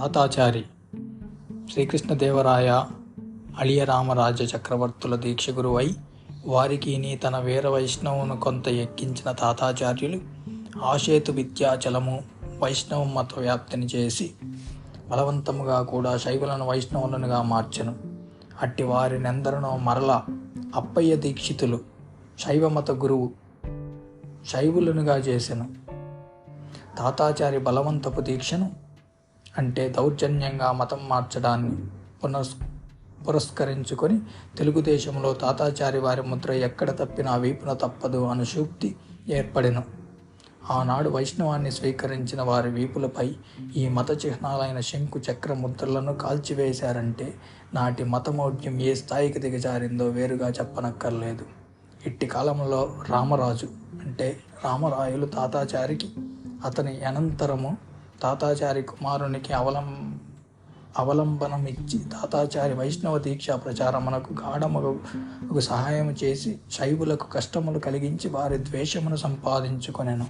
తాతాచారి శ్రీకృష్ణదేవరాయ అళియరామరాజ చక్రవర్తుల దీక్ష గురువై వారికి నీ తన వీర వైష్ణవును కొంత ఎక్కించిన తాతాచార్యులు ఆశేతు విద్యాచలము వైష్ణవ మత వ్యాప్తిని చేసి బలవంతముగా కూడా శైవులను వైష్ణవులనుగా మార్చెను. అట్టి వారినెందరినో మరల అప్పయ్య దీక్షితులు శైవమత గురువు శైవులనుగా చేసెను. తాతాచారి బలవంతపు దీక్షను అంటే దౌర్జన్యంగా మతం మార్చడాన్ని పునస్ పురస్కరించుకొని తెలుగుదేశంలో తాతాచారి వారి ముద్ర ఎక్కడ తప్పినా వీపున తప్పదు అను సూక్తి ఏర్పడెను. ఆనాడు వైష్ణవాన్ని స్వీకరించిన వారి వీపులపై ఈ మత చిహ్నాలైన శంకు చక్ర ముద్రలను కాల్చివేశారంటే నాటి మతమౌఢ్యం ఏ స్థాయికి దిగజారిందో వేరుగా చెప్పనక్కర్లేదు. ఇట్టి కాలంలో రామరాజు అంటే రామరాయులు తాతాచారికి అతని అనంతరము తాతాచారి కుమారునికి అవలం అవలంబనమిచ్చి తాతాచారి వైష్ణవ దీక్ష ప్రచారమునకు గాఢముకు సహాయం చేసి శైవులకు కష్టములు కలిగించి వారి ద్వేషమును సంపాదించుకొనెను.